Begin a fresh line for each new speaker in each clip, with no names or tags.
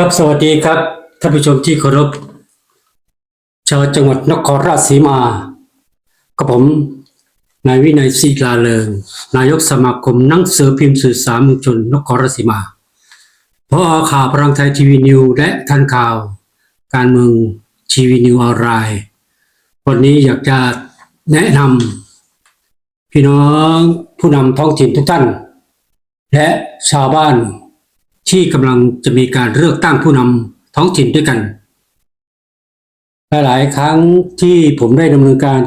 ครับสวัสดีครับท่านผู้ชมที่เคารพชาวจังหวัดนครราชสีมากับผมนายวินัยศรีลาเลิงนายกสมาคมนังสือพิมพ์สื่อสารมวลชนนครราชสีมาพอข่าวพลังไทยทีวีนิวและทันข่าว การเมืองทีวีนิวออนไลน์วันนี้อยากจะแนะนำพี่น้องผู้นำท้องถิ่นทุกท่าน และชาวบ้าน ที่กำลังจะมีการเลือกตั้งผู้นำท้องถิ่นด้วยกัน หลายครั้งที่ผมได้ดำเนินการ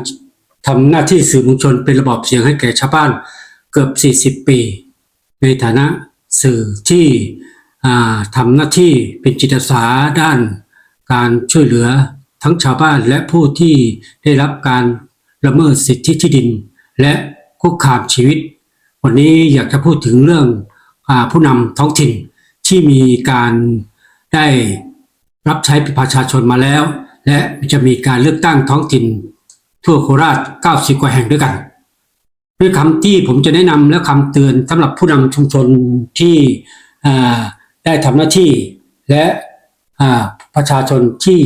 ทำหน้าที่สื่อมวลชนเป็นระบอบเสียงให้แก่ชาวบ้านเกือบ 40 ปี ในฐานะสื่อที่ทำหน้าที่เป็นจิตอาสาด้านการช่วยเหลือทั้งชาวบ้านและผู้ที่ได้รับการละเมิดสิทธิที่ดิน และคุกคามชีวิต วันนี้อยากจะพูดถึงเรื่องอผู้นำท้องถิ่น ที่มีการได้รับใช้ประชาชนมาแล้ว และจะมีการเลือกตั้งท้องถิ่นทั่วโคราช 90 กว่าแห่งด้วยกันด้วยคำที่ผมจะแนะนำและคำเตือนสำหรับผู้นำชุมชนที่ได้ทำหน้าที่ และประชาชนที่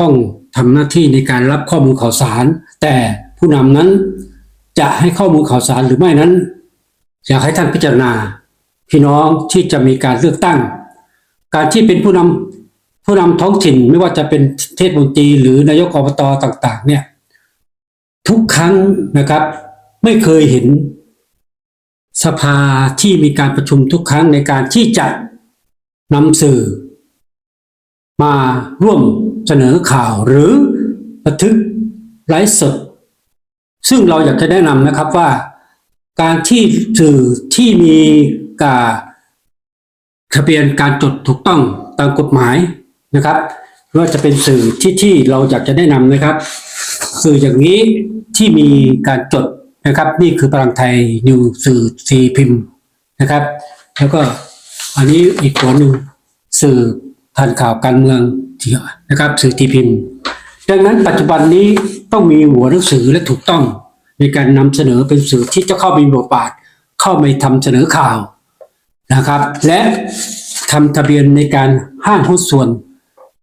ต้องทำหน้าที่ในการรับข้อมูลข่าวสาร แต่ผู้นำนั้นจะให้ข้อมูลข่าวสารหรือไม่นั้น อยากให้ท่านพิจารณา พี่น้องที่จะมีการเลือกตั้ง การที่เป็นผู้นำผู้นำท้องถิ่นไม่ว่าจะเป็นเทศมนตรีหรือนายกอบตต่าง ๆ เนี่ย ทุกครั้งนะครับ ไม่เคยเห็นสภาที่มีการประชุมทุกครั้งในการที่จะนำสื่อ มาร่วมเสนอข่าวหรือบันทึกไลฟ์สด ซึ่งเราอยากจะแนะนำนะครับว่า การที่สื่อที่มี ทะเบียนการจดถูกต้องตามกฎหมายนะครับว่าจะเป็นสื่อที่ที่เราอยากจะแนะนำนะครับ สื่ออย่างนี้ที่มีการจดนะครับ นี่คือพลังไทยนิวสื่อซีพิมพ์นะครับ แล้วก็อันนี้อีกตัวหนึ่งสื่อทันข่าวการเมืองนะครับ สื่อทีพิมพ์ ดังนั้นปัจจุบันนี้ต้องมีหัวหนังสือและถูกต้อง ในการนำเสนอเป็นสื่อที่จะเข้ามีบทบาท เข้าไปทำเสนอข่าว นะครับ และทำทะเบียนในการห้างหุ้นส่วน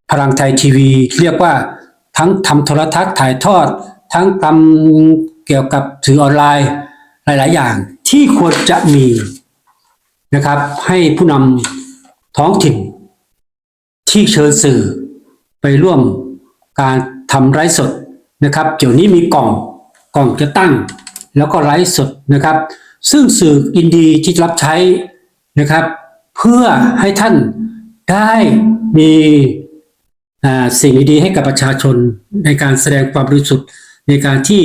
พลังไทยทีวี เรียกว่าทั้งทำโทรทัศน์ถ่ายทอด ทั้งทำเกี่ยวกับสื่อออนไลน์หลาย ๆ อย่างที่ควรจะมีนะครับ ให้ผู้นำท้องถิ่น ที่เชิญสื่อไปร่วมการทำไลฟ์สดนะครับเดี๋ยวนี้มีกล่องกล่องจะตั้ง แล้วก็ไลฟ์สดนะครับ ซึ่งสื่ออินดีที่รับใช้ นะครับ เพื่อให้ท่านได้มีสิ่งดีๆให้กับประชาชนในการแสดงความบริสุทธิ์ในการที่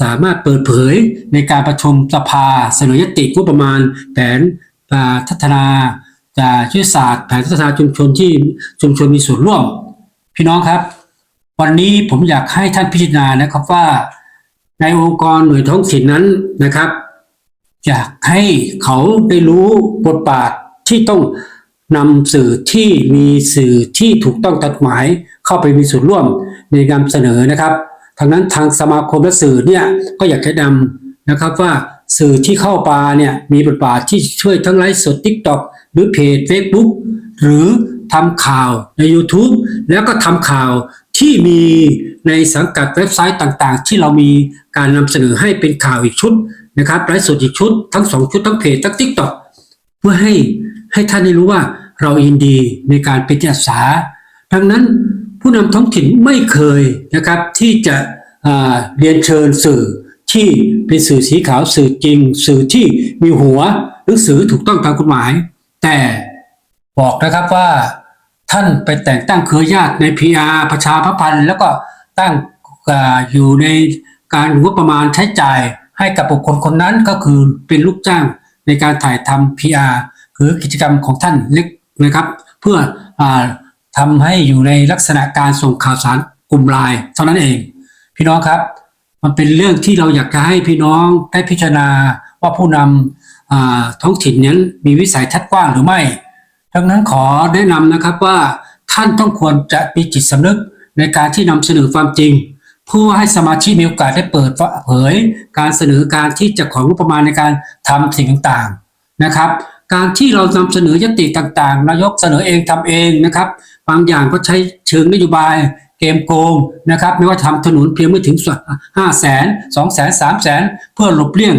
สามารถเปิดเผยในการประชุมสภาเสนอยติงบประมาณแผนพัฒนาจากยุทธศาสตร์แผนพัฒนาชุมชนที่ชุมชนมีส่วนร่วม พี่น้องครับ วันนี้ผมอยากให้ท่านพิจารณานะครับว่าในองค์กรหน่วยท้องถิ่นนั้นนะครับ อยากให้เขาได้รู้บทบาทที่ต้องนำสื่อที่มีสื่อที่ถูกต้องตามกฎหมายเข้าไปมีส่วนร่วมในการเสนอนะครับทางนั้นทางสมาคมและสื่อเนี่ยก็อยากแนะนำนะครับว่าสื่อที่เข้ามาเนี่ยมีบทบาทที่ช่วยทั้งไลฟ์สด TikTok หรือเพจ Facebook หรือทำข่าวใน YouTube แล้วก็ทำข่าวที่มีในสังกัดเว็บไซต์ต่างๆ ที่เรามีการนำเสนอให้เป็นข่าวอีกชุด นะครับไลฟ์สดอีกชุดทั้งสองชุดทั้งเพจทั้ง TikTok เพื่อให้ให้ท่านได้รู้ว่าเรายินดีในการเป็นจิตอาสาดังนั้นผู้นำท้องถิ่นไม่เคยนะครับที่จะเรียนเชิญสื่อที่เป็นสื่อสีขาวสื่อจริง สื่อที่มีหัวหรือสื่อถูกต้องตามกฎหมาย แต่บอกนะครับว่าท่านไปแต่งตั้งเครือญาติใน PR ประชาพพันธ์แล้วก็ตั้งอ่าอยู่ในการงบประมาณใช้จ่าย ให้กับบุคคลคนนั้นก็คือเป็นลูกจ้างในการถ่ายทำ PR คือกิจกรรมของท่านเล็กนะครับ เพื่ออทำให้อยู่ในลักษณะการส่งข่าวสารกลุ่มไลน์เท่านั้นเอง พี่น้องครับ มันเป็นเรื่องที่เราอยากจะให้พี่น้องได้พิจารณาว่าผู้นำท้องถิ่นนั้นมีวิสัยทัศน์กว้างหรือไม่ดังนั้นขอแนะนำนะครับว่าท่านต้องควรจะมีจิตสำนึกในการที่นำเสนอความจริง เพื่อให้สมาชิกมีโอกาสได้เปิดเผย การเสนอการที่จะของงบประมาณในการทำสิ่งต่างๆนะครับ การที่เรานำเสนอยติต่างๆนายกเสนอเองทำเองนะครับบางอย่างก็ใช้เชิงนโยบายเกมโกงนะครับ ไม่ว่าทำถนนเพียงไม่ถึงส่วนห้าแสนสองแสนสามแสนเพื่อหลบเลี่ยง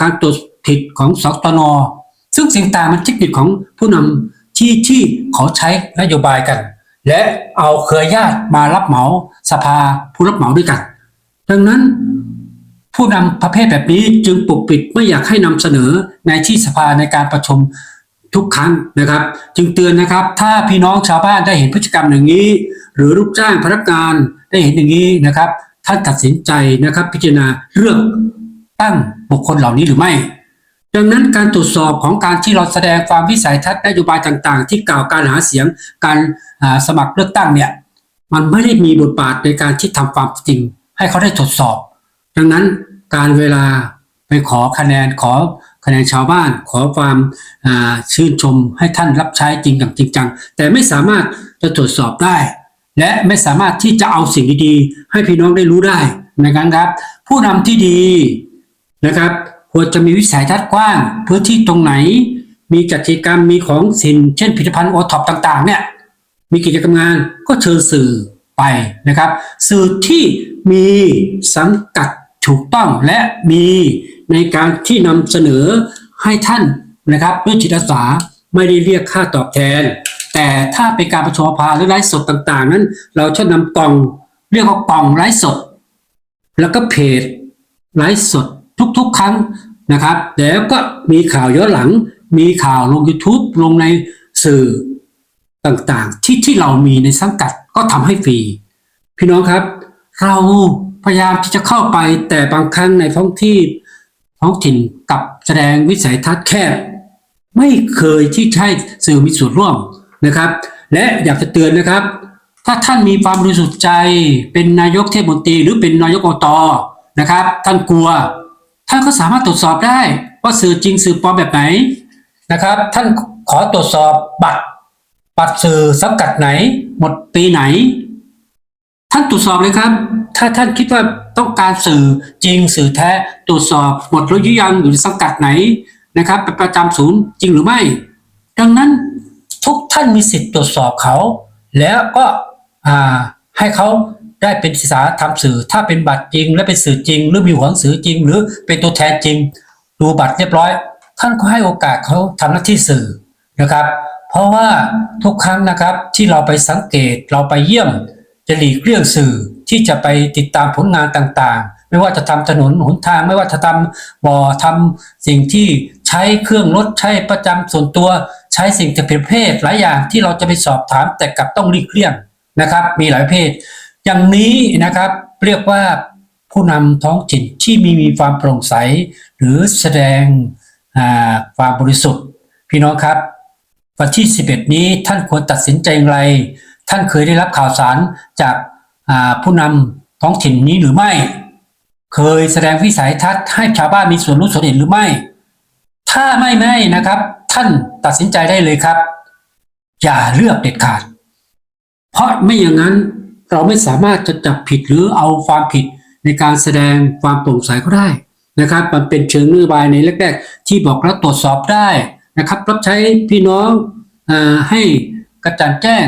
การตรวจผิดของสตนซึ่งสิ่งต่างมันเทคนิคของผู้นำที่ที่เขาใช้นโยบายกัน และเอาเครือญาติมารับเหมาสภาผู้รับเหมาด้วยกัน ดังนั้น ผู้นำประเภทแบบนี้จึงปกปิดไม่อยากให้นำเสนอในที่สภาในการประชุมทุกครั้งนะครับ จึงเตือนนะครับ ถ้าพี่น้องชาวบ้านได้เห็นพฤติกรรมอย่างนี้ หรือลูกจ้างพนักงานได้เห็นอย่างนี้นะครับท่านตัดสินใจนะครับ พิจารณาเรื่องตั้งบุคคลเหล่านี้หรือไม่ ดังนั้นการตรวจสอบของการที่เราแสดงความวิสัยทัศน์นโยบายต่างๆ ที่กล่าวการหาเสียงการสมัครเลือกตั้งเนี่ยมันไม่ได้มีบทบาทในการที่ทำความจริง ให้เขาได้ตรวจสอบ ดังนั้นการเวลาไปขอคะแนนขอคะแนนชาวบ้าน ขอความชื่นชมให้ท่านรับใช้จริงอย่างจริงจัง แต่ไม่สามารถจะตรวจสอบได้ และไม่สามารถที่จะเอาสิ่งดีๆ ให้พี่น้องได้รู้ได้นะครับครับ ผู้นำที่ดีนะครับ ควรจะมีวิสัยทัศน์กว้างพื้นที่ตรงไหน มีจัดกิจกรรมมีของสินเช่นผลิตภัณฑ์โอท็อปต่างๆ เนี่ยมีกิจกรรมงานก็เชิญสื่อไปนะครับ สื่อที่มีสังกัดถูกต้องและมีในการที่นำเสนอให้ท่านนะครับด้วยจิตอาสาไม่ได้เรียกค่าตอบแทน แต่ถ้าเป็นการประชุมสภาหรือไลฟ์สดต่างๆ นั้น เราจะนำกล่องเรียกว่ากล่องไลฟ์สด แล้วก็เพจไลฟ์สด ทุกๆ ครั้งนะครับแล้วก็มีข่าวย้อนหลัง มีข่าวลง YouTube ลงในสื่อต่างๆ ที่ที่เรามีในสังกัดก็ทำให้ฟรี พี่น้องครับ เราพยายามที่จะเข้าไปแต่บางครั้งในท้องที่ท้องถิ่นกับแสดงวิสัยทัศน์แคบ ไม่เคยที่ใช้สื่อมีส่วนร่วมนะครับ และอยากจะเตือนนะครับ ถ้าท่านมีความบริสุทธิ์ใจเป็นนายกเทศมนตรีหรือเป็นนายกอบตนะครับ ท่านกลัว ท่านก็สามารถตรวจสอบได้ว่าสื่อจริงสื่อปลอมแบบไหนนะครับ ท่านขอตรวจสอบบัตรบัตรสื่อสังกัดไหน หมดปีไหน ท่านตรวจสอบเลยครับ ถ้าท่านคิดว่าต้องการสื่อจริงสื่อแท้ตรวจสอบหมดรือยังอยู่ในสังกัดไหนนะครับเป็นประจำศูนย์จริงหรือไม่ ดังนั้นทุกท่านมีสิทธิ์ตรวจสอบเขา แล้วก็ให้เขา ได้เป็นศึกษาทำสื่อ ถ้าเป็นบัตรจริง และเป็นสื่อจริง หรือมีหัวหนังสือจริง หรือเป็นตัวแทนจริง ดูบัตรเรียบร้อย ท่านก็ให้โอกาสเขาทำหน้าที่สื่อนะครับ เพราะว่าทุกครั้งนะครับที่เราไปสังเกตเราไปเยี่ยมจะหลีกเลี่ยงสื่อที่จะไปติดตามผลงานต่างๆ ไม่ว่าจะทำถนนหนทาง ไม่ว่าจะทำบ่อทำสิ่งที่ใช้เครื่องรถใช้ประจำส่วนตัวใช้สิ่งจะเป็นประเภทหลายอย่างที่เราจะไปสอบถามแต่กลับต้องหลีกเลี่ยงนะครับ มีหลายประเพศ อย่างนี้นะครับเรียกว่าผู้นำท้องถิ่นที่มีมีความโปร่งใส หรือแสดงความบริสุทธิ์ พี่น้องครับ วันที่ 11 นี้ท่านควรตัดสินใจอย่างไร ท่านเคยได้รับข่าวสารจากผู้นำท้องถิ่นนี้หรือไม่ เคยแสดงวิสัยทัศน์ให้ชาวบ้านมีส่วนรู้ส่วนเห็นหรือไม่ ถ้าไม่ไม่นะครับ ท่านตัดสินใจได้เลยครับ อย่าเลือกเด็ดขาด เพราะไม่อย่างนั้น เราไม่สามารถจะจับผิดหรือเอาความผิดในการแสดงความโปร่งใสก็ได้นะครับ มันเป็นเชิงนโยบายในแรกๆที่บอกแล้วตรวจสอบได้นะครับ รับใช้พี่น้องอให้กระจ่างแจ้ง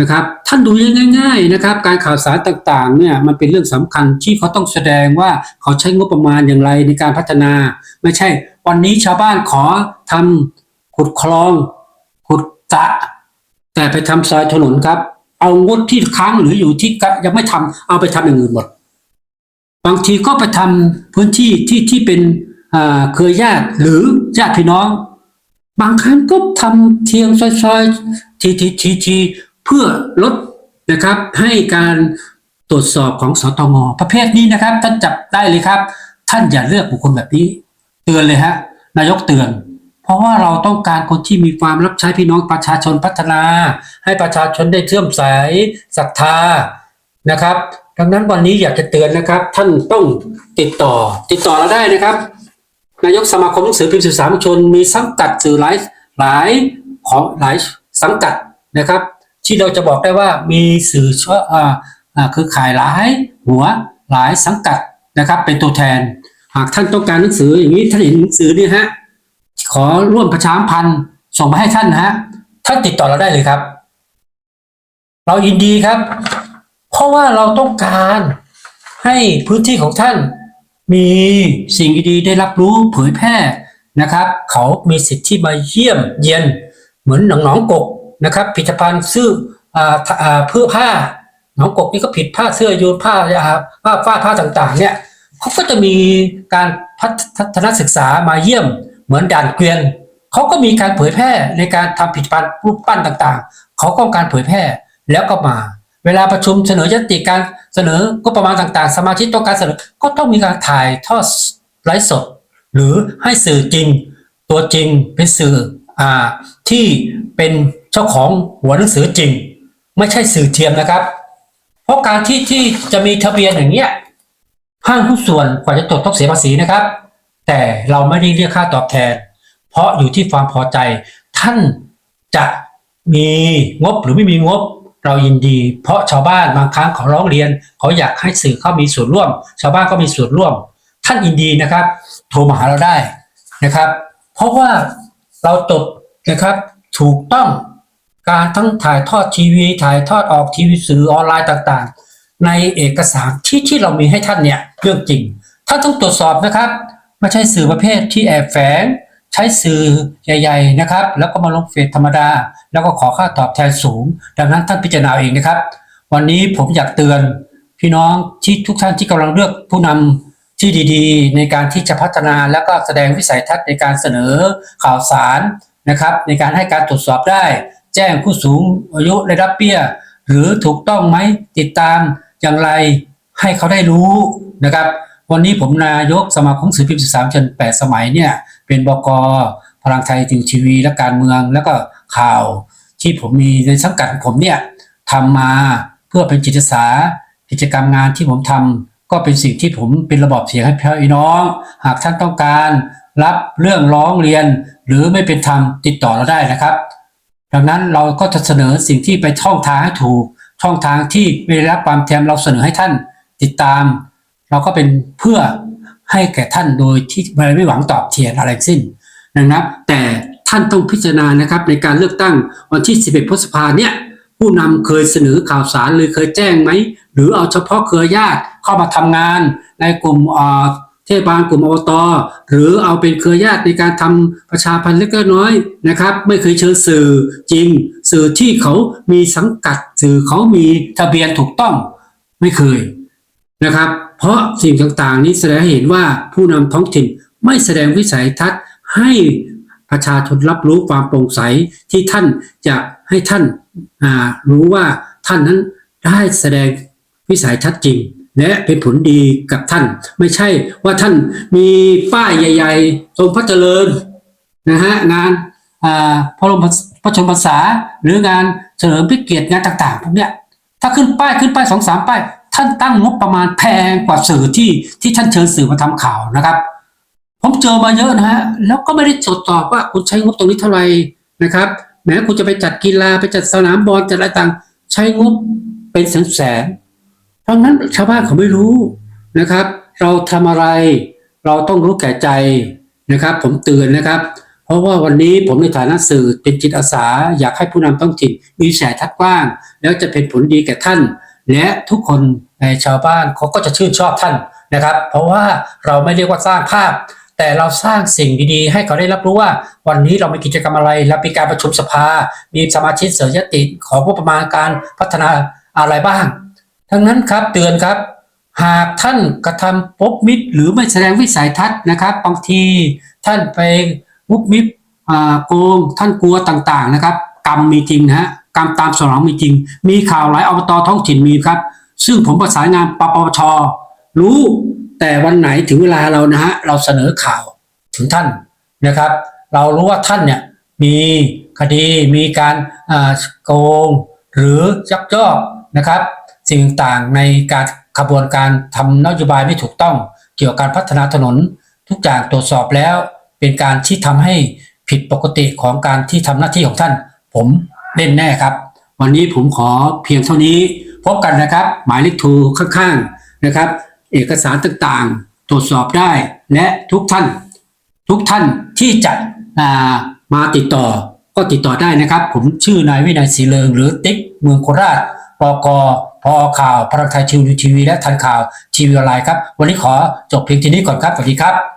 นะครับ ท่านดูง่าย ๆนะครับ การข่าวสารต่างๆเนี่ยมันเป็นเรื่องสำคัญที่เขาต้องแสดงว่าเขาใช้งบประมาณอย่างไรในการพัฒนา ไม่ใช่ วันนี้ชาวบ้านขอทำขุดคลอง ขุดสระแต่ไปทำซอยถนนครับ เอางดที่ค้างหรืออยู่ที่ยังไม่ทำเอาไปทำอย่างอื่นหมด บางทีก็ไปทำพื้นที่ที่ที่เป็นเครือญาติหรือญาติพี่น้อง บางครั้งก็ทำเทียงซอยๆทีทีทีทีเพื่อลดนะครับ ให้การตรวจสอบของสตงประเภทนี้นะครับท่านจับได้เลยครับ ท่านอย่าเลือกบุคคลแบบนี้ เตือนเลยฮะนายกเตือน เพราะว่าเราต้องการคนที่มีความรับใช้พี่น้องประชาชนพัฒนา ให้ประชาชนได้เชื่อมสายศรัทธานะครับ ดังนั้นวันนี้อยากจะเตือนนะครับ ท่านต้องติดต่อ ติดต่อเราได้นะครับ นายกสมาคมหนังสือพิมพ์สื่อสารมวลชน มีสังกัดสื่อหลายหลายของหลายสังกัดนะครับ ที่เราจะบอกได้ว่ามีสื่อช่ออ่าคือขายหลายหัวหลายสังกัดนะครับ เป็นตัวแทน หากท่านต้องการหนังสืออย่างนี้ท่านเห็นหนังสือนี่ฮะ ขอร่วมประชามพันธ์ส่งมาให้ท่านนะฮะท่านติดต่อเราได้เลยครับ เรายินดีครับ เพราะว่าเราต้องการให้พื้นที่ของท่าน มีสิ่งดีๆได้รับรู้เผยแพร่นะครับ เขามีสิทธิ์ที่มาเยี่ยมเยียนเหมือนหนองหนองกกนะครับผลิตภัณฑ์ซื้อออเพื่อผ้าหนองกกนี่ก็ผิดผ้าเสื้อยูนผ้าอ่าผ้าฝ้าผ้าต่างๆ เนี่ยเขาก็จะมีการพัฒนศึกษามาเยี่ยม เหมือนด่านเกวียนเขาก็มีการเผยแพร่ในการทำผลิตภัณฑ์รูปปั้นต่างๆ เขาก็การเผยแพร่แล้วก็มา เวลาประชุมเสนอยติการเสนอก็ประมาณต่างๆ สมาชิกต้องการเสนอก็ต้องมีการถ่ายทอดไลฟ์สด หรือให้สื่อจริง ตัวจริงเป็นสื่ออ่าที่เป็นเจ้าของหัวหนังสือจริง ไม่ใช่สื่อเทียมนะครับ เพราะการที่ที่จะมีทะเบียนอย่างเงี้ยห้างหุ้นส่วนกว่าจะจดต้องเสียภาษีนะครับ แต่เราไม่ได้เรียกค่าตอบแทน เพราะอยู่ที่ความพอใจ ท่านจะมีงบหรือไม่มีงบเรายินดี เพราะชาวบ้านบางครั้งเขาร้องเรียน เขาอยากให้สื่อเข้ามีส่วนร่วม ชาวบ้านก็มีส่วนร่วม ท่านยินดีนะครับ โทรมาหาเราได้นะครับ เพราะว่าเราจดนะครับถูกต้องการทั้งถ่ายทอดทีวี ถ่ายทอดออกทีวีสื่อออนไลน์ต่างๆ ในเอกสารที่ที่เรามีให้ท่านเนี่ยเรื่องจริงท่านต้องตรวจสอบนะครับ ไม่ใช่สื่อประเภทที่แอบแฝงใช้สื่อใหญ่ๆนะครับ แล้วก็มาลงเฟซธรรมดา แล้วก็ขอค่าตอบแทนสูง ดังนั้นท่านพิจารณาเองนะครับ วันนี้ผมอยากเตือนพี่น้องที่ทุกท่านที่กำลังเลือกผู้นำที่ดีๆ ในการที่จะพัฒนาแล้วก็แสดงวิสัยทัศน์ในการเสนอข่าวสารนะครับ ในการให้การตรวจสอบได้ แจ้งผู้สูงอายุได้รับเบี้ย หรือถูกต้องไหมติดตามอย่างไรให้เขาได้รู้นะครับ วันนี้ผมนายกสมาคมสื่อพิมพ์สื่อสารชนแปดสมัยเนี่ย เป็นบกพลังไทยติวทีวี และการเมืองแล้วก็ข่าว ที่ผมมีในสังกัดของผมเนี่ยทำมาเพื่อเป็นจิตอาสากิจกรรมงานที่ผมทำก็เป็นสิ่งที่ผมเป็นระบอบเสียงให้พี่น้อง หากท่านต้องการรับเรื่องร้องเรียน หรือไม่เป็นธรรมติดต่อเราได้นะครับ ดังนั้นเราก็จะเสนอสิ่งที่ไปช่องทางให้ถูกช่องทางที่ไม่ได้รับความแทมเราเสนอให้ท่านติดตาม เราก็เป็นเพื่อให้แก่ท่านโดยที่ไม่หวังตอบแทนอะไรสิ้นนะครับ แต่ท่านต้องพิจารณานะครับในการเลือกตั้งวันที่ 11 พฤษภาเนี่ยผู้นำเคยเสนอข่าวสารหรือเคยแจ้งไหม หรือเอาเฉพาะเครือญาติเข้ามาทำงานในกลุ่มเทศบาลกลุ่มอบตหรือเอาเป็นเครือญาติในการทำประชาพันธ์เล็กน้อยนะครับ ไม่เคยเชิญสื่อจริง สื่อที่เขามีสังกัดสื่อเขามีทะเบียนถูกต้องไม่เคยนะครับ เพราะสิ่งต่างๆ นี้แสดงให้เห็นว่าผู้นำท้องถิ่นไม่แสดงวิสัยทัศน์ให้ประชาชนรับรู้ความโปร่งใสที่ท่านจะให้ท่านารู้ว่าท่านนั้นได้แสดงวิสัยทัศน์จริง และเป็นผลดีกับท่าน ไม่ใช่ว่าท่านมีป้ายใหญ่ๆทรงพระเจริญนะฮะงานาพระรมพระชนมพรรษาหรืองานเฉลิมพระเกียรติงานต่างๆพวกเนี้ยถ้าขึ้นป้ายขึ้นป้ายสองสามป้าย ท่านตั้งงบประมาณแพงกว่าสื่อที่ที่ท่านเชิญสื่อมาทำข่าวนะครับ ผมเจอมาเยอะนะฮะแล้วก็ไม่ได้จดตอบว่าคุณใช้งบตรงนี้เท่าไหร่นะครับ แม้คุณจะไปจัดกีฬาไปจัดสนามบอลจัดอะไรต่างใช้งบเป็นแสนแสนเพราะงั้นชาวบ้านเขาไม่รู้นะครับ เราทำอะไรเราต้องรู้แก่ใจนะครับ ผมเตือนนะครับ เพราะว่าวันนี้ผมในฐานะสื่อเป็นจิตอาสา อยากให้ผู้นำท้องถิ่นมีแสทัศน์กว้าง แล้วจะเป็นผลดีแก่ท่าน และทุกคนในชาวบ้านเขาก็จะชื่นชอบท่านนะครับ เพราะว่าเราไม่เรียกว่าสร้างภาพ แต่เราสร้างสิ่งดีๆ ให้เขาได้รับรู้ว่า วันนี้เรามีกิจกรรมอะไรเรามีการประชุมสภา มีสมาชิกเสนอยติขอผู้ประมาณการพัฒนาอะไรบ้าง ทั้งนั้นครับเตือนครับ หากท่านกระทำปบมิดหรือไม่แสดงวิสัยทัศน์นะครับบางทีท่านไปมุบมิบอ่าโกงท่านกลัวต่างๆนะครับ กรรมมีจริงนะฮะ กรรมตามสนองมีจริง มีข่าวหลายอบตท้องถิ่นมีครับ ซึ่งผมประสานงานปปชรู้แต่วันไหนถึงเวลาเรานะฮะเราเสนอข่าวถึงท่านนะครับ เรารู้ว่าท่านเนี่ยมีคดีมีการโกงหรือยักยอกนะครับ สิ่งต่างในการขบวนการทำนโยบายไม่ถูกต้อง เกี่ยวกับการพัฒนาถนน ทุกอย่างตรวจสอบแล้ว เป็นการที่ทำให้ผิดปกติของการที่ทำหน้าที่ของท่าน ผม เล่นแน่ครับ วันนี้ผมขอเพียงเท่านี้ พบกันนะครับ หมายเลขโทรข้างๆนะครับ เอกสารต่างๆ ตรวจสอบได้ และทุกท่าน ทุกท่านที่จะมาติดต่อก็ติดต่อได้นะครับ ผมชื่อนายวินัยศรีเลิงหรือติ๊กเมืองโคราชปกพอข่าวพลังไทยชิวทีวีและทันข่าวทีวีออนไลน์ครับ วันนี้ขอจบเพียงที่นี้ก่อนครับ สวัสดีครับ